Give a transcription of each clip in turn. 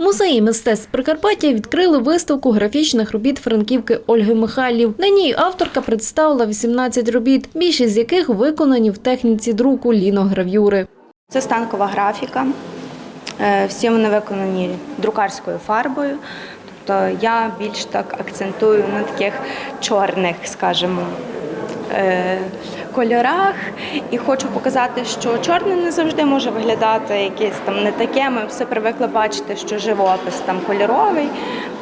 Музеї мистецтв Прикарпаття відкрили виставку графічних робіт франківки Ольги Михайлів. На ній авторка представила 18 робіт, більшість з яких виконані в техніці друку ліногравюри. Це станкова графіка. Е, Всі вони виконані друкарською фарбою. Тобто я більш так акцентую на таких чорних, скажімо, кольорах. І хочу показати, що чорне не завжди може виглядати якесь там не таке. Ми все привикли бачити, що живопис там кольоровий.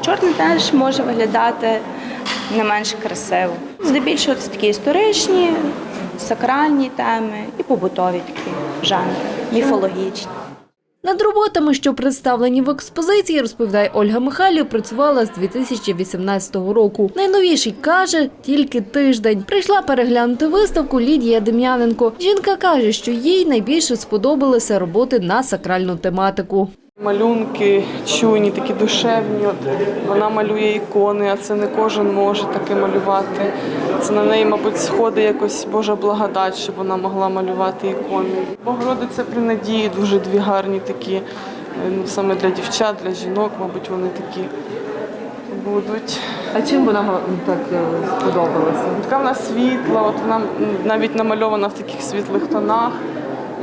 Чорне теж може виглядати не менш красиво. Здебільшого це такі історичні, сакральні теми і побутові такі жанри, міфологічні. Над роботами, що представлені в експозиції, розповідає Ольга Михайлів, працювала з 2018 року. Найновіший каже тільки тиждень. Прийшла переглянути виставку Лідія Дем'яненко. Жінка каже, що їй найбільше сподобалися роботи на сакральну тематику. Малюнки чуйні, такі душевні. От вона малює ікони, а це не кожен може таке малювати. Це на неї, мабуть, сходить якось Божа благодать, щоб вона могла малювати ікони. Богородиця при надії дуже дві гарні такі, е, ну саме для дівчат, для жінок, мабуть, вони такі будуть. А чим вона так е, сподобалася? Така вона світла, от вона навіть намальована в таких світлих тонах.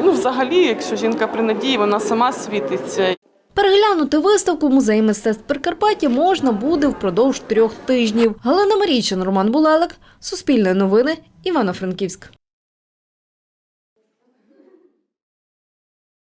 Ну, взагалі, якщо жінка при надії, вона сама світиться. Переглянути виставку музей мистецтв Прикарпаття можна буде впродовж трьох тижнів. Галина Марійчин, Роман Булелик, Суспільне новини, Івано-Франківськ.